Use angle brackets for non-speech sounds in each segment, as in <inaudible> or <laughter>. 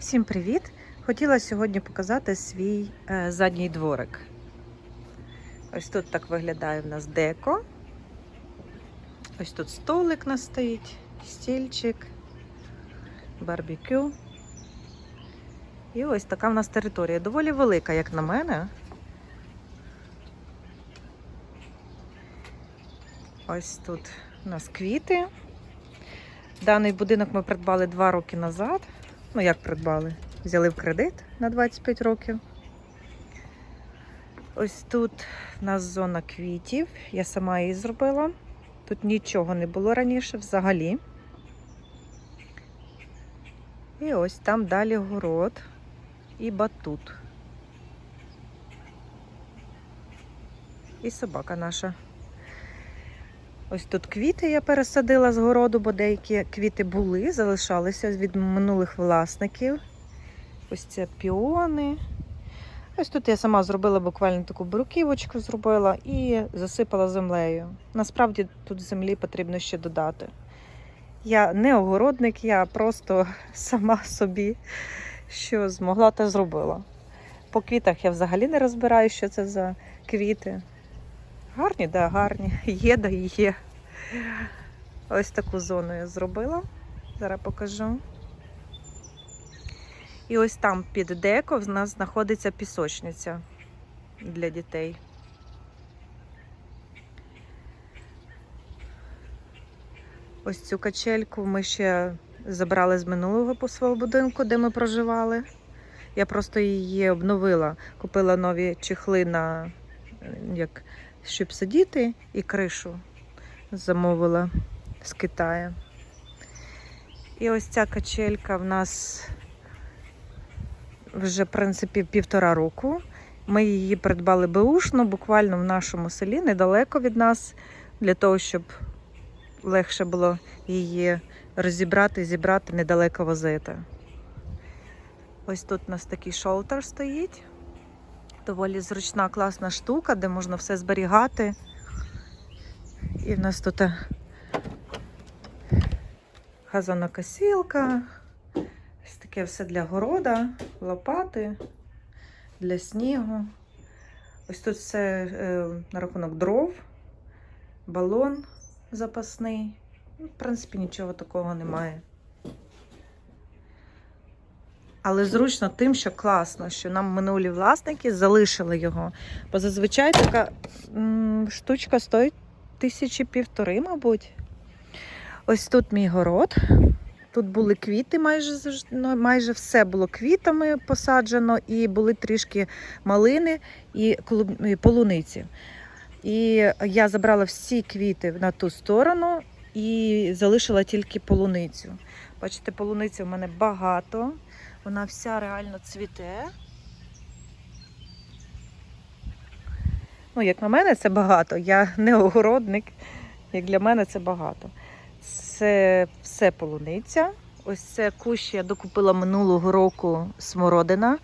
Всім привіт! Хотіла сьогодні показати свій е, задній дворик. Ось тут так виглядає в нас деко. Ось тут столик нас стоїть, стільчик, барбекю. І ось така в нас територія. Доволі велика, як на мене. Ось тут у нас квіти. Даний будинок ми придбали два роки назад. Ну, як придбали? Взяли в кредит на 25 років. Ось тут в нас зона квітів. Я сама її зробила. Тут нічого не було раніше взагалі. І ось там далі город і батут. І собака наша. Ось тут квіти я пересадила з городу, бо деякі квіти були, залишалися від минулих власників. Ось це піони. Ось тут я сама зробила буквально таку бруківочку зробила і засипала землею. Насправді тут землі потрібно ще додати. Я не огородник, я просто <laughs> сама собі що змогла, те зробила. По квітах я взагалі не розбираю, що це за квіти. Гарні, да, гарні. Є, да є. Ось таку зону я зробила. Зараз покажу. І ось там під деко в нас знаходиться пісочниця для дітей. Ось цю качельку ми ще забрали з минулого по свого будинку, де ми проживали. Я просто її обновила, купила нові чехли на як щоб сидіти, і кришу замовила з Китаю. І ось ця качелька в нас вже, в принципі, півтора року. Ми її придбали беушно, буквально в нашому селі, недалеко від нас, для того, щоб легше було її розібрати, зібрати, недалеко возити. Ось тут у нас такий шолтер стоїть. Доволі зручна, класна штука, де можна все зберігати. І в нас тут е, газонокосілка, ось таке все для города, лопати, для снігу. Ось тут все е, на рахунок дров, балон запасний. Ну, В принципі, нічого такого немає. Але зручно тим, що класно, що нам минулі власники залишили його. Бо зазвичай така штучка стоїть тисячі півтори, мабуть. Ось тут мій город. Тут були квіти, майже ну, майже все було квітами посаджено, і були трішки малини і полуниці. І я забрала всі квіти на ту сторону і залишила тільки полуницю. Бачите, полуниці в мене багато. Вона вся реально цвіте. Ну, як на мене, це багато. Я не огородник, як для мене це багато. Це все полуниця. Ось це кущ я докупила минулого року смородина.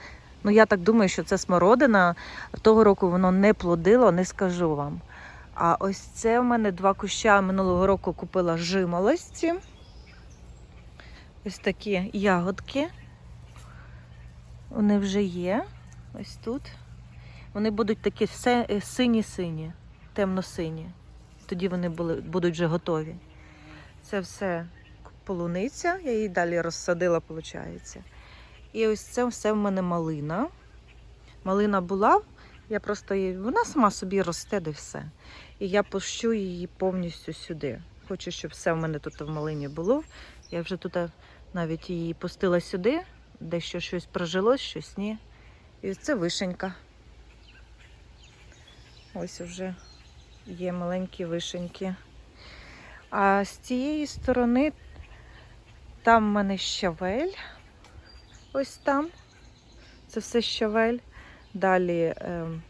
Ну, я так думаю, що це смородина. Того року воно не плодило, не скажу вам. А ось це в мене два куща минулого року купила жимолості. Ось такі ягодки. Вони вже є. Ось тут. Вони будуть такі е, сині-сині, темно-сині. Тоді вони були, будуть вже готові. Це все полуниця, я її далі розсадила, виходить. І ось це все в мене малина. Малина була, я просто її, вона сама собі росте де все. І я пущу її повністю сюди. Хочу, щоб все в мене тут в малині було. Я вже тут навіть її пустила сюди, дещо щось прожилось, щось ні. І це вишенька. Ось вже є маленькі вишеньки. А з цієї сторони там в мене щавель. Ось там. Це все щавель. Далі, ем,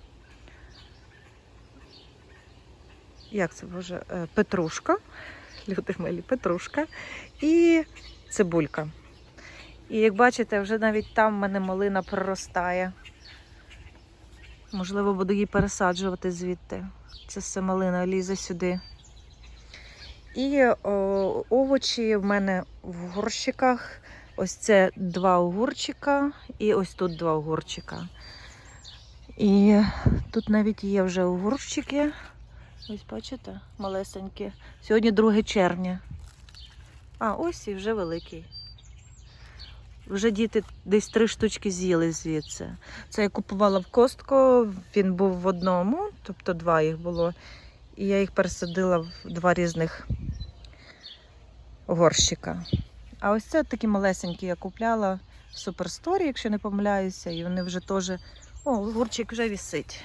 як це боже, Е, петрушка. Люди милі, петрушка. І цибулька. І як бачите, вже навіть там в мене малина проростає. Можливо, буду її пересаджувати звідти. Це все малина лізе сюди. І о, овочі в мене в горщиках Ось це два огурчика і ось тут два огурчика. І тут навіть є вже огурчики. Ось бачите, малесенькі. Сьогодні 2 червня. А, ось і вже великий. Вже діти десь три штучки з'їли звідси. Це я купувала в костку, він був в одному, тобто два їх було. І я їх пересадила в два різних горщика. А ось це такі малесенькі я купляла в суперсторі, якщо не помиляюся, і вони вже теж. О, огурчик вже вісить.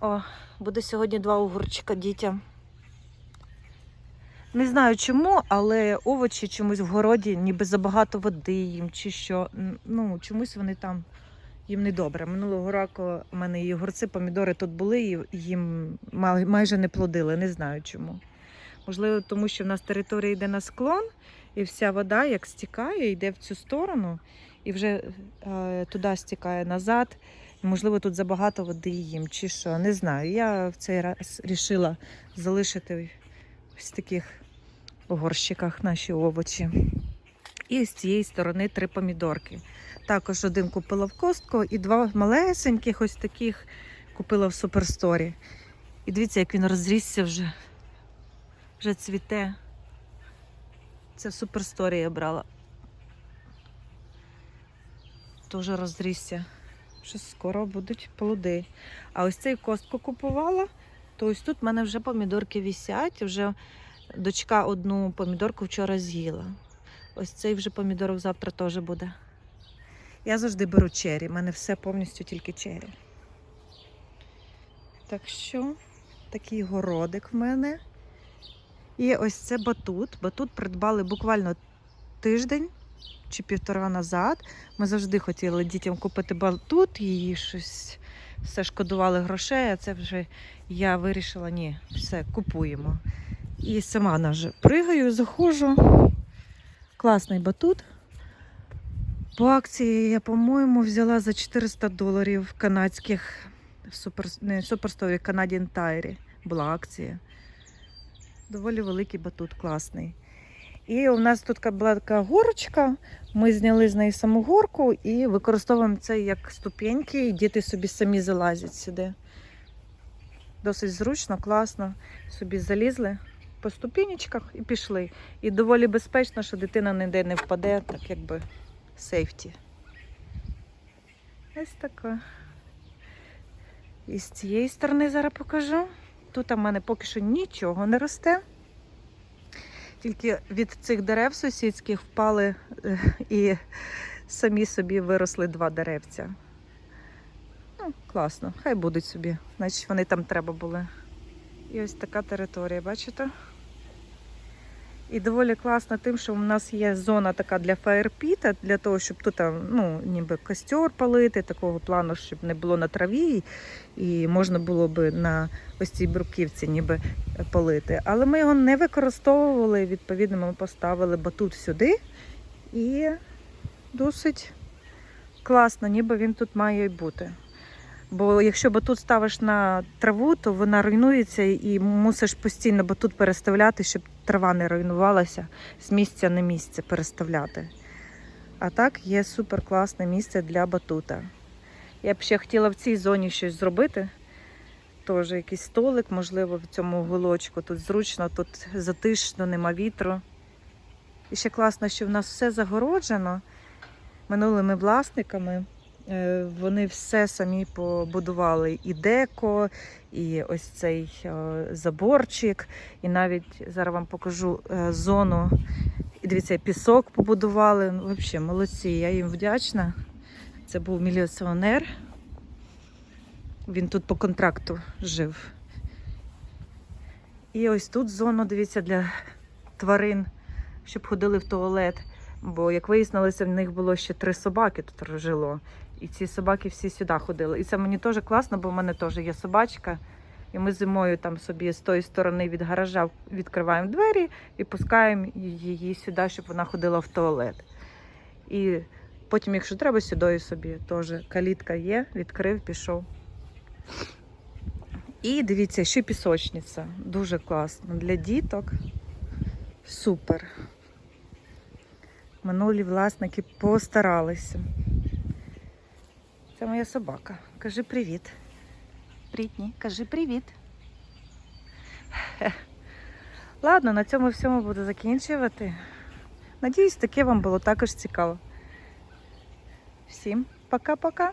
О, буде сьогодні два огурчика дітям. Не знаю чому, але овочі чомусь в городі, ніби забагато води їм чи що. Ну, чомусь вони там їм не добре. Минулого року у мене і огурці, помідори тут були, і їм майже не плодили. Не знаю чому. Можливо, тому що в нас територія йде на склон, і вся вода як стікає, йде в цю сторону, і вже е, туди стікає назад. Можливо, тут забагато води їм, чи що. Не знаю. Я в цей раз рішила залишити ось таких горщиках наші овочі. І з цієї сторони три помідорки. Також один купила в костку і два малесеньких ось таких купила в суперсторі. І дивіться, як він розрісся вже. Вже цвіте. Це в суперсторі я брала. Дуже розрісся. Що скоро будуть плоди. А ось цей костку купувала, то ось тут в мене вже помідорки вісять. Вже дочка одну помідорку вчора з'їла. Ось цей вже помідорок завтра теж буде. Я завжди беру чері. У мене все повністю тільки чері. Так що, такий городик в мене. І ось це батут. Батут придбали буквально тиждень чи півтора назад. Ми завжди хотіли дітям купити батут і щось все шкодували грошей, а це вже я вирішила, ні, все, купуємо. І сама наже пригаю, заходжу. Класний батут. По акції я, по-моєму, взяла за 400 доларів канадських в супер, не, в суперстові Canadian Tire була акція. Доволі великий батут, класний. І у нас тут була така горочка. Ми зняли з неї саму горку і використовуємо це як ступеньки, і діти собі самі залазять сюди. Досить зручно, класно. Собі залізли по ступенечках і пішли. І доволі безпечно, що дитина ніде не впаде, так якби сейфті. Ось таке. І з цієї сторони зараз покажу. Тут у мене поки що нічого не росте. Тільки від цих дерев сусідських впали е, і самі собі виросли два деревця. Ну, класно, хай будуть собі, значить вони там треба були. І ось така територія, бачите? І доволі класно тим, що у нас є зона така для фаєрпіта, для того, щоб тут ну, ніби костер палити, такого плану, щоб не було на траві, і можна було би на ось цій бруківці ніби палити. Але ми його не використовували, відповідно, ми поставили батут сюди і досить класно, ніби він тут має й бути. Бо якщо батут ставиш на траву, то вона руйнується і мусиш постійно батут переставляти, щоб трава не руйнувалася, з місця на місце переставляти. А так є супер класне місце для батута. Я б ще хотіла в цій зоні щось зробити. Теж якийсь столик, можливо, в цьому уголочку. Тут зручно, тут затишно, нема вітру. І ще класно, що в нас все загороджено минулими власниками. Е, Вони все самі побудували і деко, і ось цей е, заборчик, і навіть зараз вам покажу е, зону. І дивіться, пісок побудували. Ну, Взагалі, молодці, я їм вдячна. Це був міліціонер. Він тут по контракту жив. І ось тут зона, дивіться, для тварин, щоб ходили в туалет. Бо, як вияснилося, в них було ще три собаки тут жило. І ці собаки всі сюди ходили. І це мені теж класно, бо в мене теж є собачка. І ми зимою там собі з тої сторони від гаража відкриваємо двері і пускаємо її сюди, щоб вона ходила в туалет. І потім, якщо треба, сюди собі теж калітка є, відкрив, пішов. І дивіться, ще пісочниця. Дуже класно. Для діток. Супер. Минулі власники постаралися. Це моя собака. Кажи привіт. Прітні, кажи привіт. <laughs> Ладно, на цьому всьому буду закінчувати. Надіюсь, таке вам було також цікаво. Всім пока-пока.